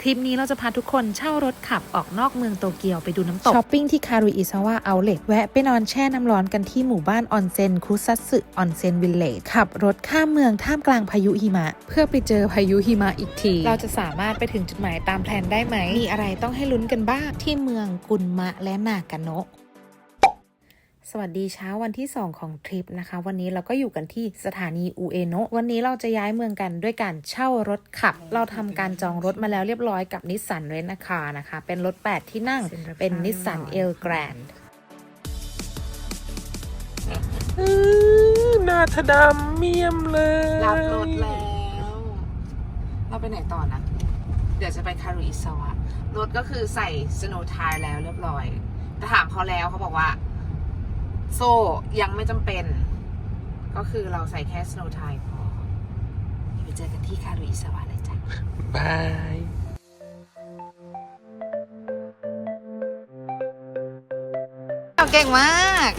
ทริปนี้เราจะพาทุกคนเช่ารถขับออกนอกเมืองโตเกียวไปดูน้ำตกช้อปปิ้งที่คารุอิซาวะเอาเลทแวะไปนอนแช่น้ำร้อนกันที่หมู่บ้านออนเซ็นคุซัตสึออนเซ็นวิลเลจขับรถข้ามเมืองท่ามกลางพายุหิมะ เพื่อไปเจอพายุหิมะอีกที เราจะสามารถไปถึงจุดหมายตามแผนได้ไหมมีอะไรต้องให้ลุ้นกันบ้างที่เมืองกุนมะและนากาโนะ สวัสดีเช้าวันที่ 2 ของทริปนะคะ วันนี้เราก็อยู่กันที่สถานีอุเอโนะวันนี้เราจะย้ายเมืองกันด้วยการเช่ารถขับ เราทำการจองรถมาแล้วเรียบร้อยกับนิสสันเรน a คานะคะ เป็นรถ 8 ที่นั่งเป็นนิสสันเอลแกรนด์หน้าทะดำเมี่ยมเลยรับรถแล้ว เราไปไหนต่อนะ เดี๋ยวจะไปคารุอิซาวะรถก็คือใส่สโนว์ไทยแล้วเรียบร้อยแต่ถามเขาแล้วเขาบอกว่า โซ่ยังไม่จำเป็น ก็คือเราใส่แค่สโนว์ไทยพอไปเจอกันที่คารุอิซาวะเลยจ้ะบายเก่งมาก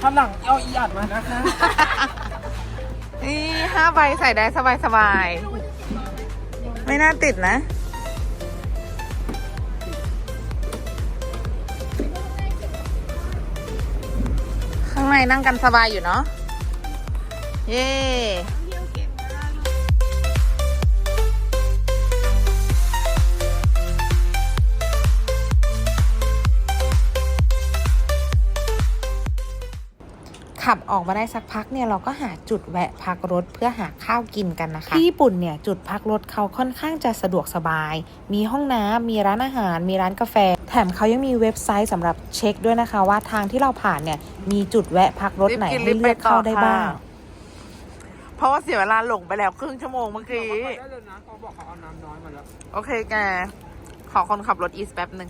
ข้างหลังเอาอีอัดมานะคะ นี่ห้าใบใส่ได้สบายสบายๆไม่น่าติดนะ ในนั่งกันสบายอยู่เนาะ เย้ขับออกมาได้สักพักเนี่ยเราก็หาจุดแวะพักรถเพื่อหาข้าวกินกันนะคะ ที่ญี่ปุ่นเนี่ยจุดพักรถเขาค่อนข้างจะสะดวกสบาย มีห้องน้ำมีร้านอาหาร มีร้านกาแฟ แถมเขายังมีเว็บไซต์สำหรับเช็คด้วยนะคะ ว่าทางที่เราผ่านเนี่ย มีจุดแวะพักรถไหนให้เลือกเข้าได้บ้าง เพราะว่าเสียเวลาหลงไปแล้วครึ่งชั่วโมงเมื่อกี้ ได้เลยนะเขาบอกเขาเอาน้ำน้อยมาแล้ว โอเคแก ขอคนขับรถอีสแป๊บหนึ่ง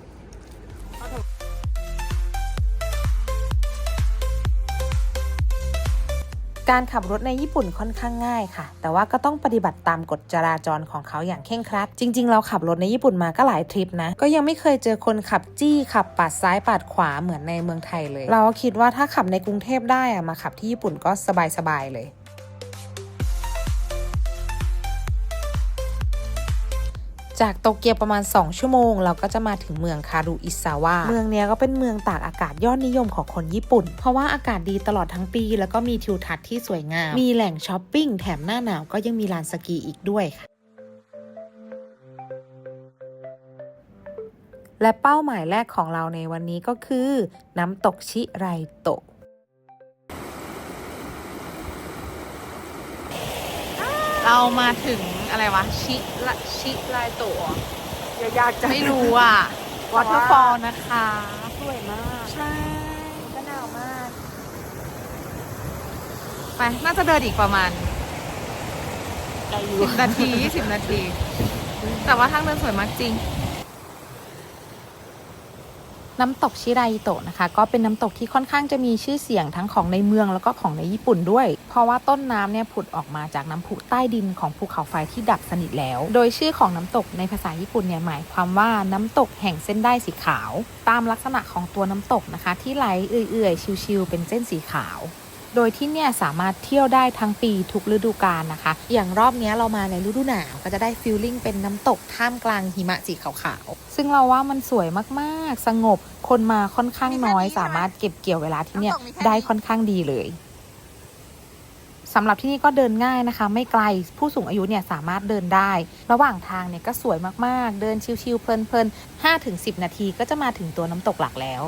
การขับรถในญี่ปุ่นค่อนข้างง่ายค่ะ แต่ว่าก็ต้องปฏิบัติตามกฎจราจรของเขาอย่างเคร่งครัด จริง ๆ เราขับรถในญี่ปุ่นมาก็หลายทริปนะ ก็ยังไม่เคยเจอคนขับจี้ขับปาดซ้ายปาดขวาเหมือนในเมืองไทยเลย เราคิดว่าถ้าขับในกรุงเทพได้อะมาขับที่ญี่ปุ่นก็สบายๆเลย จากโตเกียวประมาณ 2 ชั่วโมง เราก็จะมาถึงเมืองคารุอิซาวะ เมืองเนี้ยก็เป็นเมืองตากอากาศยอดนิยมของคนญี่ปุ่น เพราะว่าอากาศดีตลอดทั้งปี แล้วก็มีทิวทัศน์ที่สวยงาม มีแหล่งช้อปปิ้ง แถมหน้าหนาวก็ยังมีลานสกีอีกด้วยค่ะและเป้าหมายแรกของเราในวันนี้ก็คือ น้ำตกชิไรโตะ เรามาถึงอะไรวะ ชิละชิลายโตะอย่ายากจังไม่รู้อะวอเตอร์ฟอลนะคะสวยมาก ใช่ก็หนาวมาก ไป น่าจะเดินอีกประมาณใจอยู่สิบนาทียี่สิบนาที แต่ว่าทางเดินสวยมากจริง น้ำตกชิไรโตะนะคะ ก็เป็นน้ำตกที่ค่อนข้างจะมีชื่อเสียงทั้งของในเมืองแล้วก็ของในญี่ปุ่นด้วย เพราะว่าต้นน้ำเนี่ยผุดออกมาจากน้ำพุใต้ดินของภูเขาไฟที่ดับสนิทแล้ว โดยชื่อของน้ำตกในภาษาญี่ปุ่นเนี่ยหมายความว่าน้ำตกแห่งเส้นได้สีขาว ตามลักษณะของตัวน้ำตกนะคะ ที่ไหลเอื่อยๆ ชิวๆเป็นเส้นสีขาว โดยที่เนี่ยสามารถเที่ยวได้ทั้งปีทุกฤดูกาลนะคะ อย่างรอบเนี้ยเรามาในฤดูหนาว ก็จะได้ฟีลลิ่งเป็นน้ำตกท่ามกลางหิมะสีขาวๆ ซึ่งเราว่ามันสวยมากๆ สงบ คนมาค่อนข้างน้อย สามารถเก็บเกี่ยวเวลาที่เนี่ยน้ำตกมีแค่นี้ได้ค่อนข้างดีเลยสำหรับที่นี่ก็เดินง่ายนะคะ ไม่ไกลผู้สูงอายุเนี่ยสามารถเดินได้ ระหว่างทางเนี่ยก็สวยมากๆ เดินชิลๆเพลินๆ5-10 นาทีก็จะมาถึงตัวน้ำตกหลักแล้ว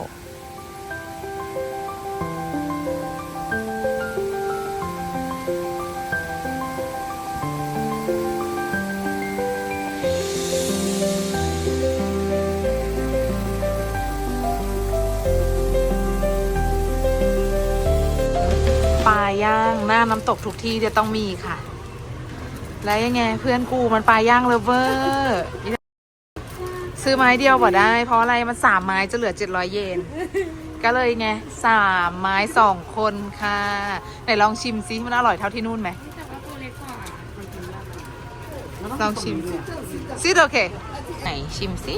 หน้าน้ำตกทุกที่จะต้องมีค่ะ แล้วยังไงเพื่อนกูมันปลาย่างเลเวอร์ซื้อไม้เดียวบ่ได้ เพราะอะไรมันสามไม้จะเหลือเจ็ดร้อยเยน ก็เลยไงสามไม้สองคนค่ะ ไหนลองชิมซิมันอร่อยเท่าที่นู่นไหมลองชิมซิโอเค ไหนชิมซิ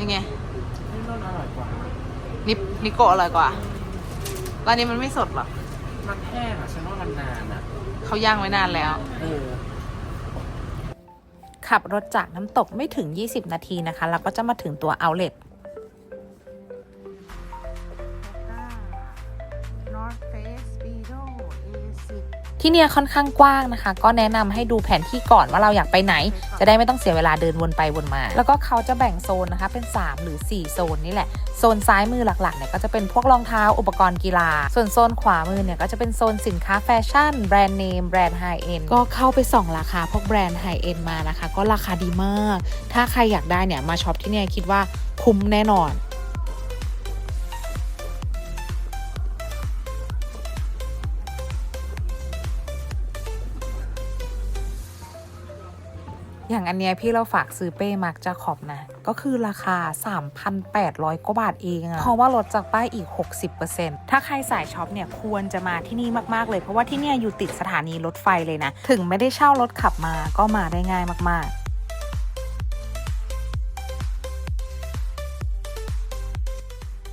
ยังไง นี่นนอร่อยกว่า นินิโกะอร่อยกว่า ร้านนี้มันไม่สดเหรอมันแห้งอะฉันว่ามันนานอะเขาย่างไว้นานแล้ว เออขับรถจากน้ำตกไม่ถึง 20 นาทีนะคะ แล้วก็จะมาถึงตัว outlet North ที่เนี่ยค่อนข้างกว้างนะคะ ก็แนะนำให้ดูแผนที่ก่อนว่าเราอยากไปไหน จะได้ไม่ต้องเสียเวลาเดินวนไปวนมา แล้วก็เขาจะแบ่งโซนนะคะเป็น 3 หรือ 4 โซนนี่แหละ โซนซ้ายมือหลักๆเนี่ยก็จะเป็นพวกรองเท้าอุปกรณ์กีฬา ส่วนโซนขวามือเนี่ยก็จะเป็นโซนสินค้าแฟชั่นแบรนด์เนมแบรนด์ไฮเอ็นก็เข้าไปส่องราคาพวกแบรนด์ไฮเอ็นมานะคะ ก็ราคาดีมาก ถ้าใครอยากได้เนี่ยมาช็อปที่เนี่ยคิดว่าคุ้มแน่นอน อันเนี้ยพี่เราฝากซื้อเป้มาร์กจาขอบนะ ก็คือราคา 3,800 กว่าบาทเองอะเพราะว่าลดจากป้ายอีก 60%ถ้าใครสายช็อปเนี่ยควรจะมาที่นี่มากๆเลย เพราะว่าที่เนี่ยอยู่ติดสถานีรถไฟเลยนะ ถึงไม่ได้เช่ารถขับมาก็มาได้ง่ายมาก ๆ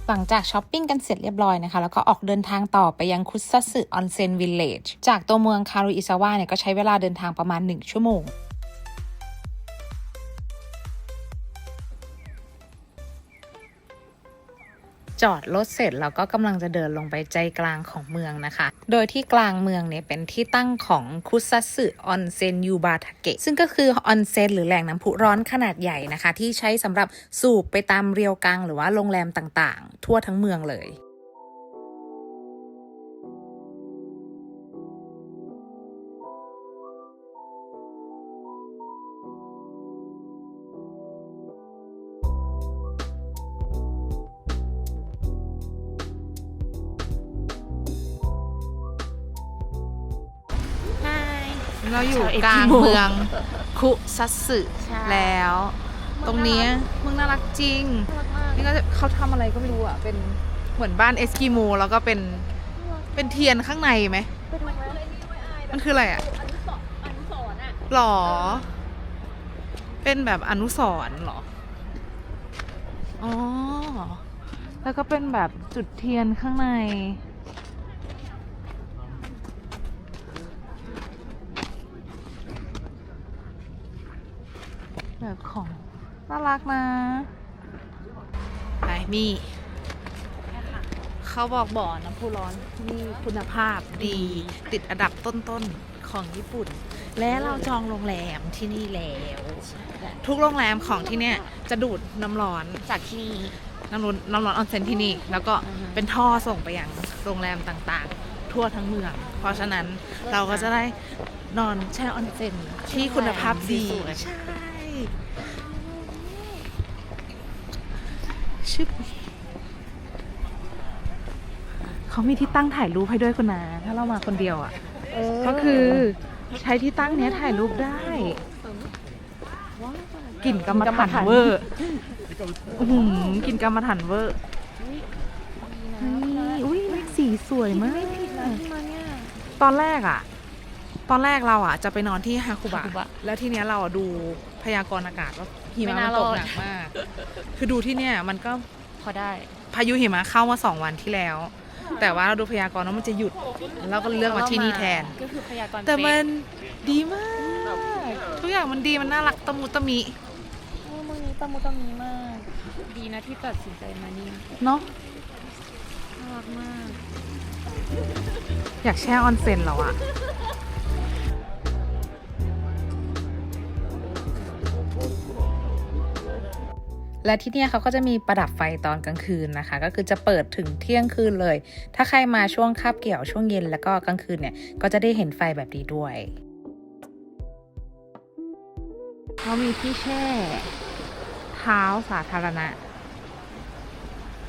หลังจากช้อปปิ้งกันเสร็จเรียบร้อยนะคะ แล้วก็ออกเดินทางต่อไปยังคุซัสึออนเซ็นวิลเลจจากตัวเมืองคารุอิซาวะเนี่ยก็ใช้เวลาเดินทางประมาณ 1 ชั่วโมง จอดรถเสร็จเราก็กำลังจะเดินลงไปใจกลางของเมืองนะคะ โดยที่กลางเมืองเนี่ยเป็นที่ตั้งของคุซัสึออนเซนยูบาทาเกะซึ่งก็คือออนเซนหรือแหล่งน้ำพุร้อนขนาดใหญ่นะคะ ที่ใช้สำหรับสูบไปตามเรียวกังหรือว่าโรงแรมต่างๆ ทั่วทั้งเมืองเลย เราอยู่ชาวเอกกลางกิโมเมืองคุซัตสึใช่แล้ว ตรงเนี้ยเมืองน่ารักจริง นี่ก็จะเขาทำอะไรก็ไม่รู้อะ เป็นเหมือนบ้านเอสกิโมแล้วก็เป็นเป็นเทียนข้างในไหม มันคืออะไรอะหรอ เป็นแบบอนุสรณ์เหรอ อ๋อ แล้วก็เป็นแบบจุดเทียนข้างใน แบบของน่ารักนะไปมีเขาบอกบ่อน้ำพุร้อนที่นี่คุณภาพดีติดอันดับต้นๆของญี่ปุ่น และเราจองโรงแรมที่นี่แล้ว ทุกโรงแรมของที่เนี่ยจะดูดน้ำร้อนจากที่นี่น้ำร้อนน้ำร้อนออนเซ็นที่นี่ แล้วก็เป็นท่อส่งไปยังโรงแรมต่างๆ ทั่วทั้งเมือง เพราะฉะนั้นเราก็จะได้นอนแช่ออนเซ็นที่คุณภาพดีใช่ ชึบเขามีที่ตั้งถ่ายรูปให้ด้วยคุณนาถ้าเรามาคนเดียวอะ ก็คือใช้ที่ตั้งเนี้ยถ่ายรูปได้กลิ่นกรรมฐานเวอร์อื้อหือกลิ่นกรรมฐานเวอร์นี่อุ้ยสีสวยมาก ตอนแรกอะ ตอนแรกเราอะจะไปนอนที่ฮาคุบะ ฮาคุบะแล้วทีเนี้ยเราอะดูพยากรณ์อากาศว่าหิมะไม่มันน่าตกรอด หนักมาก คือดูที่เนี่ยมันก็พอได้พายุหิมะเข้ามาสองวันที่แล้ว แต่ว่าเราดูพยากรณ์ว่ามันจะหยุดแล้วก็เลือกมาที่นี่แทน ก็คือพยากรณ์แต่มัเป๊ะนดีมาก ทุกอย่างมันดีมันน่ารักตะมุตะมิโอ้เมืองนี้ตะมุตะมีมาก ดีนะที่ตัดสินใจมานี่เนาะน่ารักมาก อยากแช่ออนเซ็นแล้วอะ และที่นี่เขาก็จะมีประดับไฟตอนกลางคืนนะคะ ก็คือจะเปิดถึงเที่ยงคืนเลย ถ้าใครมาช่วงคาบเกี่ยวช่วงเย็นแล้วก็กลางคืนเนี่ยก็จะได้เห็นไฟแบบนี้ด้วยเขามีที่แช่เท้าสาธารณะ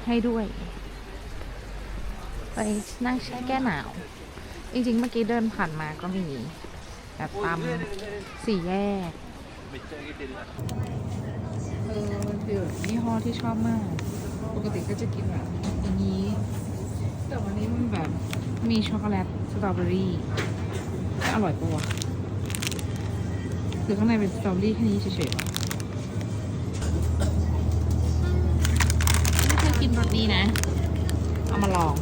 ให้ด้วย ไปนั่งแช่แก้หนาว จริงๆ เมื่อกี้เดินผ่านมาก็มี แบบตามสี่แยก เออมันคือแบบยี่ห้อที่ชอบมาก ปกติก็จะกินแบบอย่างนี้ แต่วันนี้มันแบบมีช็อกโกแลตสตรอเบอรี่อร่อยกว่าคือข้างในเป็นสตรอเบอรี่แค่นี้เฉยๆหรอไม่เคยกินรสนี้นะ เอามาลอง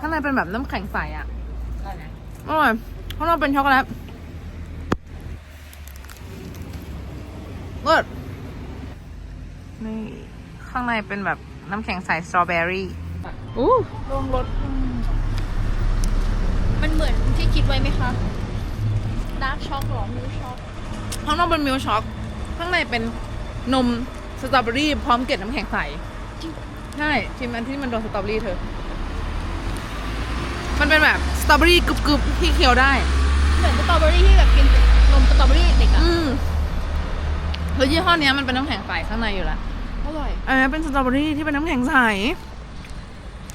ข้างในเป็นแบบน้ำแข็งใสอะ อร่อยข้างนอกเป็นช็อกโกแลตเลิศนี่ข้างในเป็นแบบน้ำแข็งใสสตรอเบอรี่อู้ลงรถ มันเหมือนที่คิดไว้ไหมคะดาร์กช็อกหรอมิลช็อกข้างนอกเป็นมิลช็อกข้างในเป็นนมสตรอเบอรี่พร้อมเกล็ดน้ำแข็งใสใช่ชิมอันที่มันโดนสตรอเบอรี่เธอ มันเป็นแบบส ตรอเบอรี่กรึบๆที่เคี้ยวได้ เหมือนสตรอเบอรี่ที่แบบกินนมสตรอเบอรี่เด็กอะอืมแล้วยี่ห้อเนี้ยมันเป็นน้ำแข็งใสข้างในอยู่แล้วอร่อยอันนี้เป็นสตรอเบอรี่ที่เป็นน้ำแข็งใส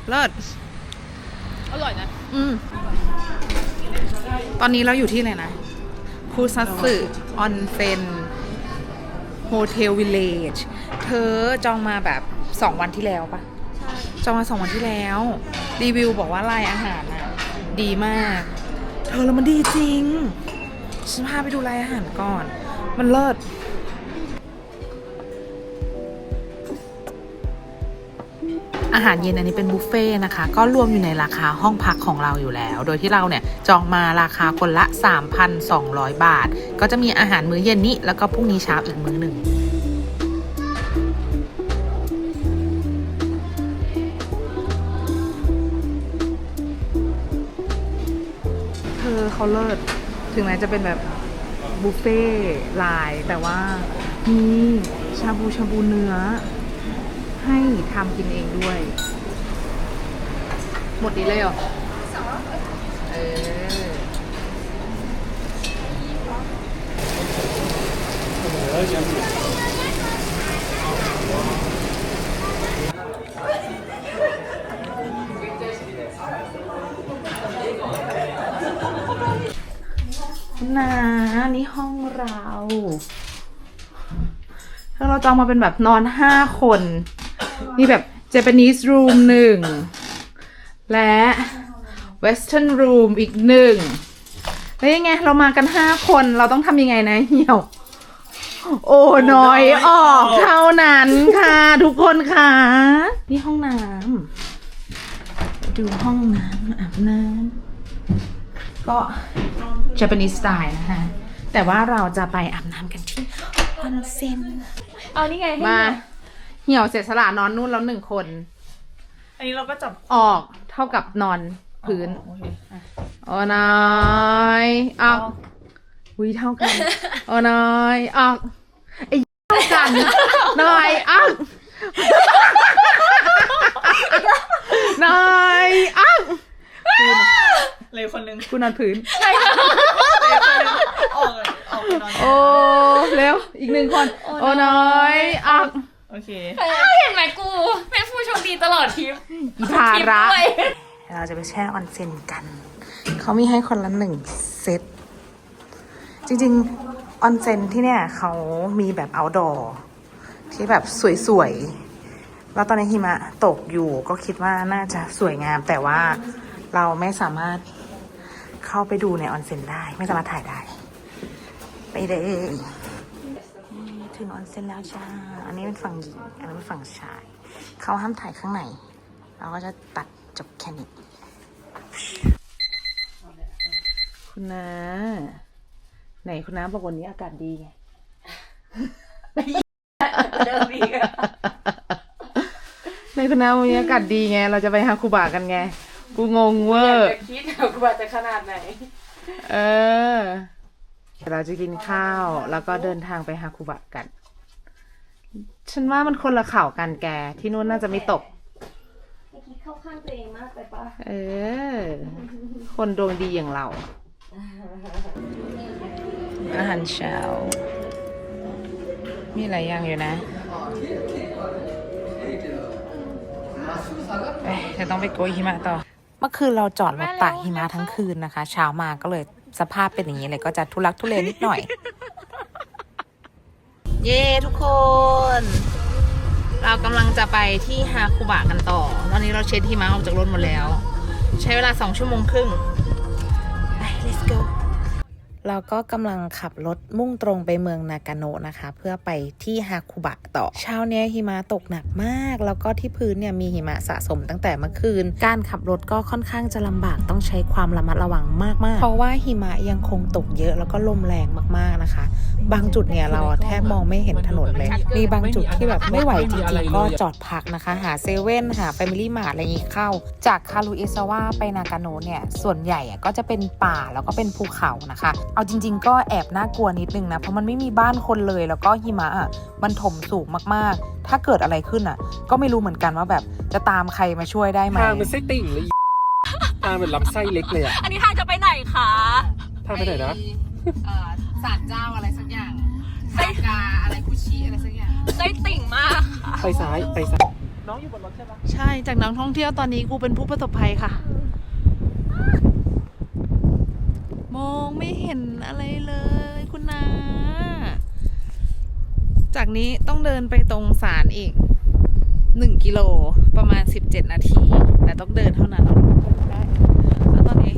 เลิศ อร่อยนะอืม ตอนนี้เราอยู่ที่ไหนนะ คูซัตสึออนเซนโฮเทลวิลเลจ เธอจองมาแบบสองวันที่แล้วปะใช่จองมาสองวันที่แล้ว รีวิวบอกว่าลายอาหารน่ะ ดีมาก เธอแล้วมันดีจริง ฉันพาไปดูลายอาหารก่อน มันเลิศอาหารเย็นอันนี้เป็นบุฟเฟ่ต์นะคะ ก็รวมอยู่ในราคาห้องพักของเราอยู่แล้ว โดยที่เราเนี่ยจองมาราคาคนละ 3,200 บาท ก็จะมีอาหารมื้อเย็นนี้ แล้วก็พรุ่งนี้เช้าอีกมื้อหนึ่ง เขาเลิศถึงแม้จะเป็นแบบบุฟเฟ่ต์ลาย แต่ว่ามีชาบูชาบูเนื้อ ให้ทำกินเองด้วย หมดนี้เลยเหรอเออ นะนี่ห้องเรา ถ้าเราจองมาเป็นแบบนอนห้าคน นี่แบบ Japanese room หนึ่ง และ Western room อีกหนึ่ง แล้วยังไง เรามากันห้าคนเราต้องทำยังไงนะเหี่ยว โอ้น้อยออกเท่านั้นค่ะ ทุกคนค่ะ นี่ห้องน้ำ ดูห้องน้ำอาบน้ำก็ Japanese style นะคะ แต่ว่าเราจะไปอาบน้ำกันที่ออนเซ็นเอานี่ไงให้มา เหี่ยวเสียสละนอนนู่นแล้วหนึ่งคน อันนี้เราก็จับออกเท่ากับนอนพื้น โอ้นายออกวิเท่ากัน โอ้นายออกไอ้เท่ากันนายออกนายออกเลยคนหนึงกูนอนพื้นเลยคนหนึง ออกเลยออกไปนอนโอ้เร็วอีกหนึ่งคน โอ้น้อยอักโอเคเห็นไหมกู เป็นผู้โชคดีตลอดทริปอีภาระทริปด้วยเราจะไปแช่ออนเซ็นกัน เขามีให้คนละหนึ่งเซต จริงๆ ออนเซ็นที่เนี่ยเขามีแบบ outdoor ที่แบบสวยๆ แล้วตอนนี้หิมะตกอยู่ก็คิดว่าน่าจะสวยงาม แต่ว่าเราไม่สามารถเข้าไปดูในออนเซ็นได้ ไม่สามารถถ่ายได้ ไปเลยถึงออนเซ็นแล้วจ้า อันนี้เป็นฝั่งหญิง อันนี้เป็นฝั่งชาย เขาห้ามถ่ายข้างใน เราก็จะตัดจบแค่นี้ คุณนาไหนคุณน้าบอกวันนี้อากาศดีไงเดิมอีกอะในคุณน้าวันนี้อากาศดีไง เราจะไปฮาคุบะกันไง กูงงเวอร์คิดว่าจะขนาดไหน เออ เดี๋ยวเราจะกินข้าว แล้วก็เดินทางไปฮาคุบะกัน ฉันว่ามันคนละเข่ากันแก ที่นู่นน่าจะไม่ตกคิดเข้าข้างตัวเองมากไปปะเออ คนดวงดีอย่างเรา อาหารเช้า มีหลายอย่างอยู่นะเอ้ยจะต้องไปโกยหิมะต่อ เมื่อคืนเราจอดรถตากหิมะทั้งคืนนะคะ เช้ามาก็เลย สภาพเป็นอย่างนี้เลยก็จะทุลักทุเลนิดหน่อย เย้ทุกคน เรากำลังจะไปที่ฮาคุบะกันต่อ ตอนนี้เราเช็ดที่มาออกจากรถหมดแล้ว ใช้เวลาสองชั่วโมงครึ่งไป let's go แล้วก็กำลังขับรถมุ่งตรงไปเมืองนากาโนะนะคะ เพื่อไปที่ฮาคุบะต่อ เช้าเนี้ยหิมะตกหนักมาก แล้วก็ที่พื้นเนี่ยมีหิมะสะสมตั้งแต่เมื่อคืน การขับรถก็ค่อนข้างจะลำบากต้องใช้ความระมัดระวังมากๆ เพราะว่าหิมะยังคงตกเยอะแล้วก็ลมแรงมากๆนะคะ บางจุดเนี่ยเราแทบมองไม่เห็นถนนเลย มีบางจุดที่แบบไม่ไหวจริงๆก็จอดพักนะคะ หาเซเว่นหาแฟมิลี่มาร์ทอะไรอย่างงี้เข้า จากคารุอิซาวะไปนากาโนะเนี่ยส่วนใหญ่อะก็จะเป็นป่าแล้วก็เป็นภูเขานะคะเอาจริง ๆ ก็แอบน่ากลัวนิดนึงนะ เพราะมันไม่มีบ้านคนเลย แล้วก็หิมะอะมันถมสูงมากๆ ถ้าเกิดอะไรขึ้นอะ ก็ไม่รู้เหมือนกันว่าแบบจะตามใครมาช่วยได้ไหมทางเป็นไส้ติ่งเลย ทางเป็นลำไส้เล็กเลยอะอันนี้ทางจะไปไหนคะทางไปไหนนะศาลเจ้าอะไรสักอย่างไซกาอะไรคุชิอะไรสักอย่าง ไส้ติ่งมากไปซ้ายไปซ้ายน้องอยู่บนรถใช่ปะใช่ จากนักท่องเที่ยวตอนนี้กูเป็นผู้ประสบภัยค่ะ มองไม่เห็นอะไรเลยคุณนาจากนี้ต้องเดินไปตรงสารอีก1กิโลประมาณ17นาที แต่ต้องเดินเท่านั้นได้แล้วตอนนี้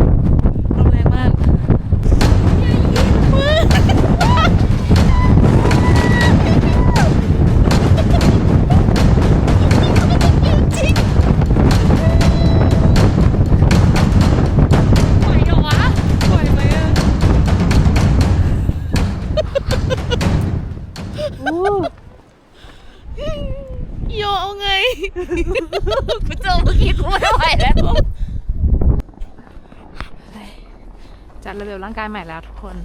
จัดระเบียบร่างกายใหม่แล้วทุกคน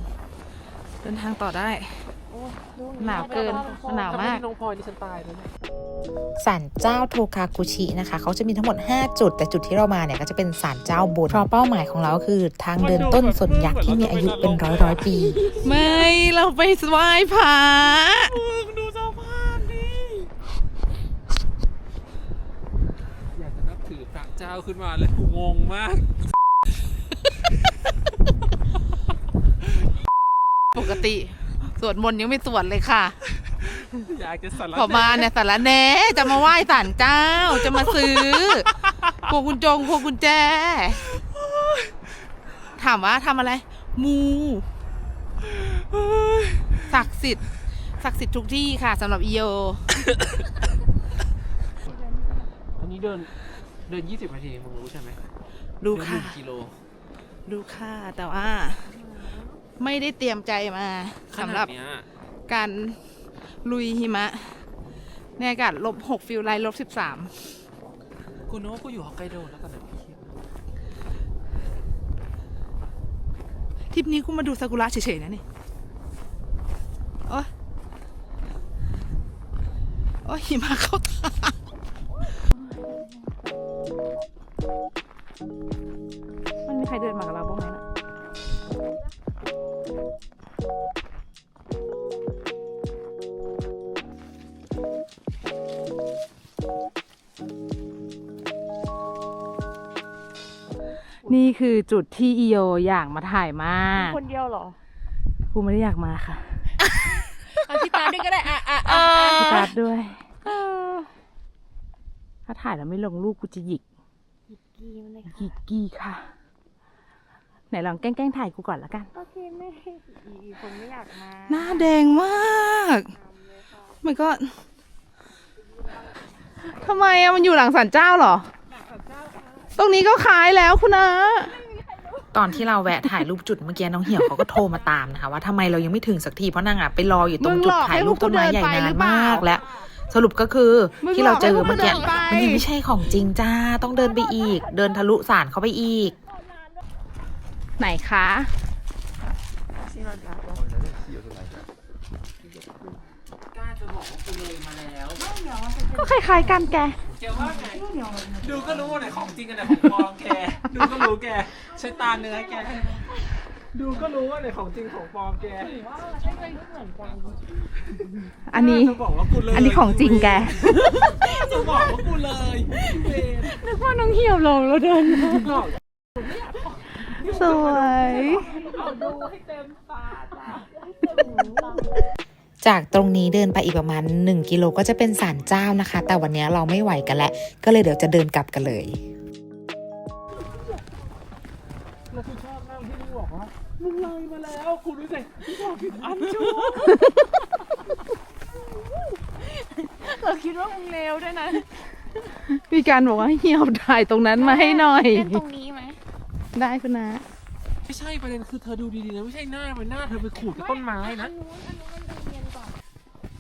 เดินทางต่อได้ หนาวเกินหนาวมากน้องพลอยนี่ฉันตายแล้วเนี่ยศาลเจ้าโทคาคุชินะคะเขาจะมีทั้งหมด 5 จุด แต่จุดที่เรามาเนี่ยก็จะเป็นศาลเจ้าบนเพราะเป้าหมายของเราก็คือทางเดินต้นสนยักษ์ที่มีอายุเป็นร้อยร้อยๆปี ไม่เราไปไหว้พระดูสภาพดิอยากจะนับถือพระเจ้าขึ้นมาเลยกูงงมาก ปก ติ สวดมนต์ยังไม่สวดเลยค่ะ อยากจะสารพอมาเนี่ยสารแหน่จะมาไหว้ศาลเจ้าจะมาซื้อพวงกุญจงพวงกุญแจ ถามว่าทำอะไร มูศักดิ์สิทธิ์ศักดิ์สิทธิ์ทุกที่ค่ะสำหรับอีโยอันนี้เดินเดิน 20นาทีมึงรู้ใช่ไหมดูเดินหค่ะ นึ่งกิโลดูค่ะแต่ว่า ไม่ได้เตรียมใจมาสำหรับขนาดเนี้ยการลุยหิมะ ในอากาศลบหกฟิลไลท์ลบสิบสามกูนึกว่ากูอยู่ฮอกไกโดแล้วตอนนั้นพี่คิดทริปนี้กูมาดูซากุระเฉยๆนะนี่โอ้ยโอ้ยหิมะเข้าตา คือจุดที่อีโยอยากมาถ่ายมากคนเดียวเหรอ กูไม่ได้อยากมาค่ะเอาพี่ตาด้วยก็ได้อะอะอะสตาร์ทด้วย ถ้าถ่ายแล้วไม่ลงรูปกูจะหยิกกีมันเลยหยิกกี้ค่ะ ไหนลองแกล้งๆถ่ายกูก่อนละกันโอเคแม่อีคนไม่อยากมา หน้าแดงมากมันก็ทำไมอะมันอยู่หลังศาลเจ้าเหรอ ตรงนี้ก็คล้ายแล้วคุณนะ ตอนที่เราแวะถ่ายรูปจุดเมื่อกี้น้องเหี่ยวเขาก็โทรมาตามนะคะ ว่าทำไมเรายังไม่ถึงสักทีเพราะนางอะไปรออยู่ตรงจุดถ่ายรูปต้นไม้ใหญ่นานมากแล้วสรุปก็คือมึงที่เราเจอเมื่อกี้หลอกให้พวกมึงเดินไปมันยังไม่ใช่ของจริงจ้าต้องเดินไปอีก เดินทะลุสารเข้าไปอีก ไหนคะกล้าจะบอกว่ากูเลยมาแล้วก็คล้ายๆกันแก แกว่าไง ดูก็รู้ว่าไหนของจริงกันไหนของปลอมแก ดูก็รู้แก ใช้ตาเนื้อแก ดูก็รู้ว่าไหนของจริงของปลอมแกอันนี้ จะบอกว่ากูเลยอันนี้ของจริงแก จะบอกว่ากูเลยเวรนึกว่าน้องเหี่ยวลงแล้วเดินมาบอกสวยจากตรงนี้เดินไปอีกประมาณ 1 กิโลก็จะเป็นศาลเจ้านะคะ แต่วันนี้เราไม่ไหวกันแล้ว ก็เลยเดี๋ยวจะเดินกลับกันเลยแล้วกูชอบมากที่มึงบอกว่ามึงเลยมาแล้วกูรู้สึกพี่บอกผิดอันจูเราคิดว่ามึงเลวด้วยนะพี่การบอกว่าเหี่ยวถ่ายตรงนั้นมาให้หน่อยเล่นตรงนี้ไหมได้คุณนะไม่ใช่ประเด็นคือเธอดูดีๆนะไม่ใช่หน้ามันหน้าเธอไปขูดกับต้นไม้นะเ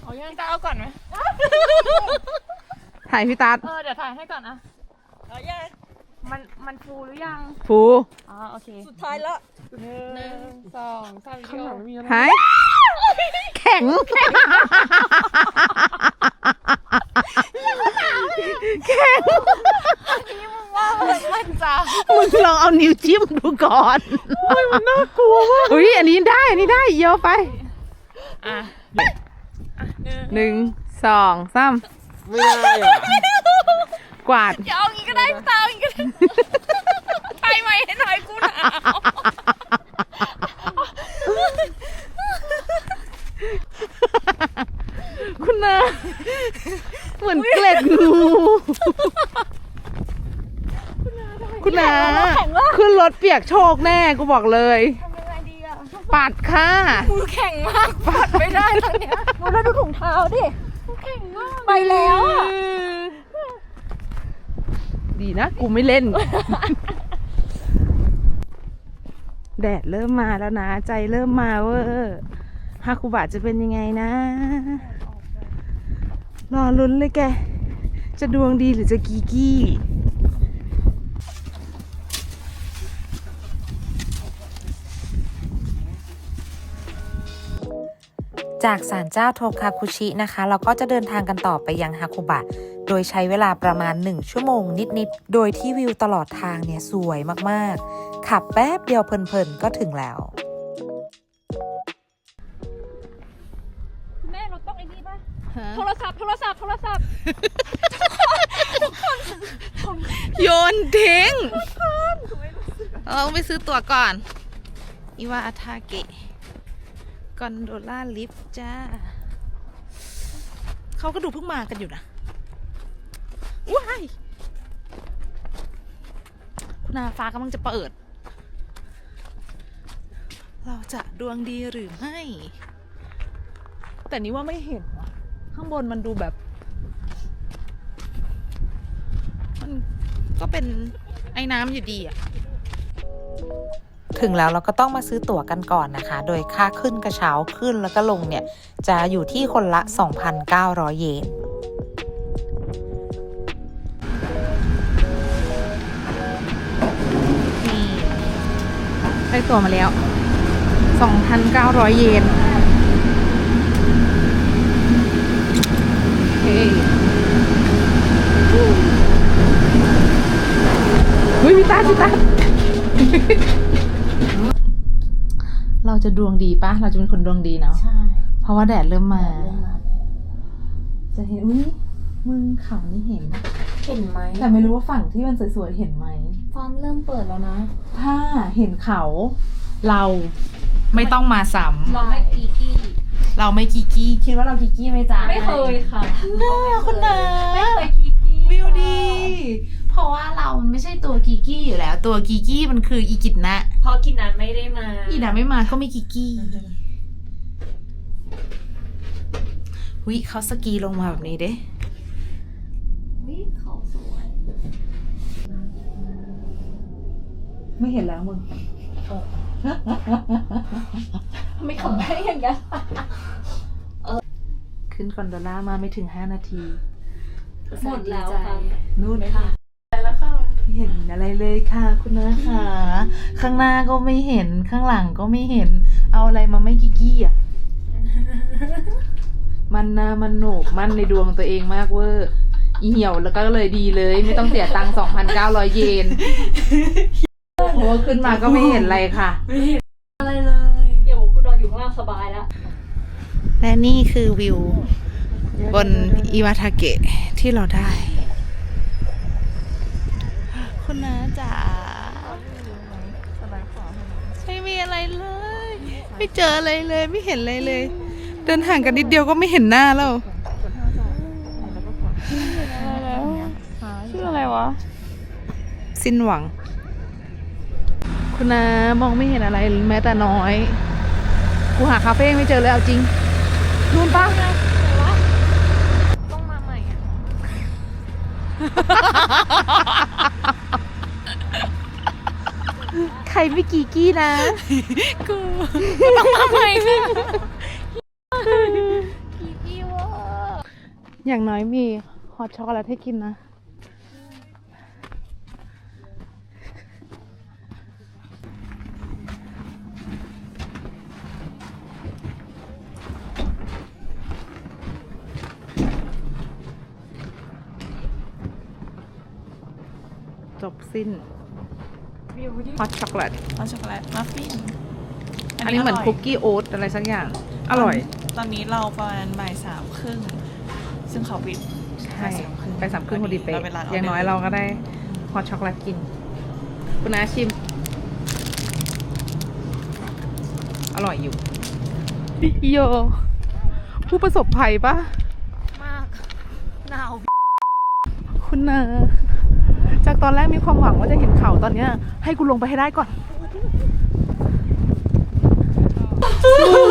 อายังตาเอาก่อนไหมถ่ายพี่ตัดเออเดี๋ยวถ่ายให้ก่อนนะเอายัง มันมันฟูหรือยังฟูอ๋อโอเคสุดท้ายแล้วหนึ่งสองสามข้างหลังไม่มีอะไรหายแข็ง แข็งว่ามันจะมึงลองเอานิ้วจิ้มดูก่อนโอ้ยมันน่ากลัวมากอุ้ยอันนี้ได้ อันนี้ได้เยอะไป อะ หนึ่งสองสามไม่ได้อะกวาดเดี๋ยวเอาอย่างงี้ก็ได้ตาเอาอย่างงี้ก็ได้ไปไหมให้หน่อยกูหนาวคุณนาเหมือนเกล็ดงู คุณนาขึ้นรถเปียกโชคแน่กูบอกเลย ทำยังไงดีอะ ปัดค่ะ มือแข็งมากปัดไม่ได้ตอนเนี้ยมือแล้วดูถุงเท้าดิมือแข็งมากไปแล้วอะดีนะ กูไม่เล่น แดดเริ่มมาแล้วนะ ใจเริ่มมาเวอร์ฮาคุบะจะเป็นยังไงนะ รอลุ้นเลยแก จะดวงดีหรือจะกีกี้ จากศาลเจ้าโทคาคุชินะคะ เราก็จะเดินทางกันต่อไปยังฮาคุบะ โดยใช้เวลาประมาณ 1 ชั่วโมงนิดๆ โดยที่วิวตลอดทางเนี่ยสวยมากๆ ขับแป๊บเดียวเพลินๆ ก็ถึงแล้ว แม่เราต้องไอ้นี่ป่ะ โทรศัพท์ โทรศัพท์ โทรศัพท์โยนทิ้งเราไปซื้อตั๋วก่อน อิวาอาทาเกะ กอนโดล่าลิฟต์จ้าเขาก็ดูเพิ่งมากันอยู่นะว้ายคุณอาฟ้ากำลังจะเปิด เราจะดวงดีหรือไม่ แต่นี้ว่าไม่เห็น ข้างบนมันดูแบบ มันก็เป็นไอ้น้ำอยู่ดีอะ ถึงแล้วเราก็ต้องมาซื้อตั๋วกันก่อนนะคะ โดยค่าขึ้นกระเช้าขึ้นแล้วก็ลงเนี่ย จะอยู่ที่คนละ 2,900 เยนนี่ได้ตั๋วมาแล้ว 2,900 เยนเฮ้ยอุ้ยพี่ตาพี่ตา เราจะดวงดีปะเราจะเป็นคนดวงดีเนาะใช่ เพราะว่าแดดเริ่มมา จะเห็นอุ้ยมึงเขานี่เห็น เห็นไหมแต่ไม่รู้ว่าฝั่งที่มันสวยๆเห็นไหมฟาร์มเริ่มเปิดแล้วนะ ถ้าเห็นเขา เราไม่ต้องมาซ้เราไม่กีกี้ำเราไม่กีกี้คิดว่าเรากีกี้ไหมจ๊ะไม่เคยค่ะน่าคุณนาไม่เคยกีกี้วิวดี เพราะว่าเราไม่ใช่ตัวกีกี้อยู่แล้ว ตัวกีกี้มันคืออีกิจนะเพราะกินนั้นไม่ได้มาอีนะไม่มาก็ไม่กีกี้วิเขาสกีลงมาแบบนี้เด้วิเขาสวย ไม่เห็นแล้วมึงไม่ขำได้อย่างเงี้ยขึ้นคอนโดล่ามาไม่ถึง5นาที หมดแล้วค่ะ นู่นค่ะแล้วค่ะไม่เห็นอะไรเลยค่ะ คุณนาค่ะข้างหน้าก็ไม่เห็นข้างหลังก็ไม่เห็น เอาอะไรมาไม่กี้กี้อะมันนามันโหนกมันในดวงตัวเองมากเวอร์อีเหี่ยวแล้วก็เลยดีเลย ไม่ต้องเสียตังค์2,900เยนเพราะว่าขึ้นมาก็ไม่เห็นอะไรค่ะเดี๋ยวกูนอนอยู่ข้างล่างสบายแล้ว และนี่คือวิว บนอิวาทาเกะที่เราได้ คุณน้าจ๋าไม่มีอะไรเลย ไม่เจออะไรเลยไม่เห็นอะไรเลย เดินห่างกันนิดเดียวก็ไม่เห็นหน้าแล้วชื่ออะไรวะ สิ้นหวัง คุณนามองไม่เห็นอะไรแม้แต่น้อย กูหาคาเฟ่ไม่เจอเลยเอาจริงนู่นปะต้องมาใหม่อะ ใครไม่กีกี้นะต้องมาใหม่พี่พี่พี่เวออย่างน้อยมีฮอตช็อกโกแลตให้กินนะ จบสิ้น วิวดิฮอตช็อกโกแลตเอาช็อกโกแลตมัฟฟินอันนี้เหมือนคุกกี้โอ๊ตอะไรสักอย่าง อร่อย ตอนนี้เราประมาณบ่ายสามครึ่งซึ่งเขาปิดใช่ไปสามครึ่งพอดีเป๊ะเราเวลาอย่างน้อยเราก็ได้ฮอตช็อกโกแลตกิน คุณอาชิม อร่อยอยู่โยผู้ประสบภัยปะมากหนาว คุณนาจาก ตอนแรกมีความหวังว่าจะเห็นเขาตอนเนี้ยให้กูลงไปให้ได้ก่อน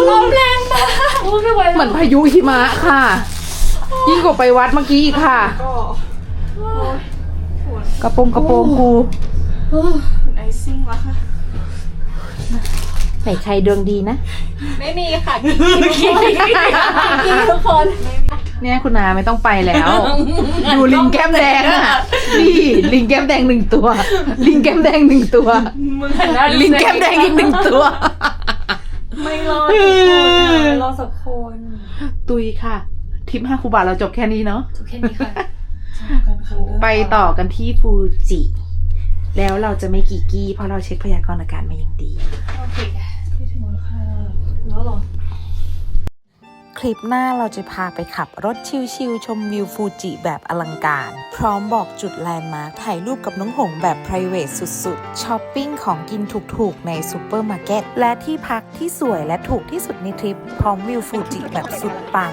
ลมแรงมากอู้ไม่ไหวเหมือนพายุหิมะค่ะ ยิ่งกว่าไปวัดเมื่อกี้อีกค่ะ กระโปรงกระโปรงกูไอซิ่งแล้วค่ะไหนใครดวงดีนะ ไม่มีค่ะกินกินทุกคน เนี่ยคุณนาไม่ต้องไปแล้วดูลิงแก้มแดงอะนี่ลิงแก้มแดงหนึ่งตัว ลิงแก้มแดงหนึ่งตัวลิงแก้มแดงอีกหนึ่งตัว ไม่รอดทุกคนรอสักคน ตุยค่ะทริปห้าคูบาเราจบแค่นี้เนาะทุกแค่นี้ค่ะ ไปต่อกันที่ฟูจิ แล้วเราจะไม่กี่กี้เพราะเราเช็คพยากรณ์อากาศมาอย่างดี โอเคที่ถึงแล้วค่ะแล้วเหรอ คลิปหน้าเราจะพาไปขับรถชิลๆชมวิวฟูจิแบบอลังการ พร้อมบอกจุดแลนด์มาร์คถ่ายรูปกับน้องหงแบบ p r i v a t สุดๆ ช้อปปิ้งของกินถูกๆ ในซูเปอร์มาร์เก็ต และที่พักที่สวยและถูกที่สุดในทริป พร้อมวิวฟูจิแบบสุดปัง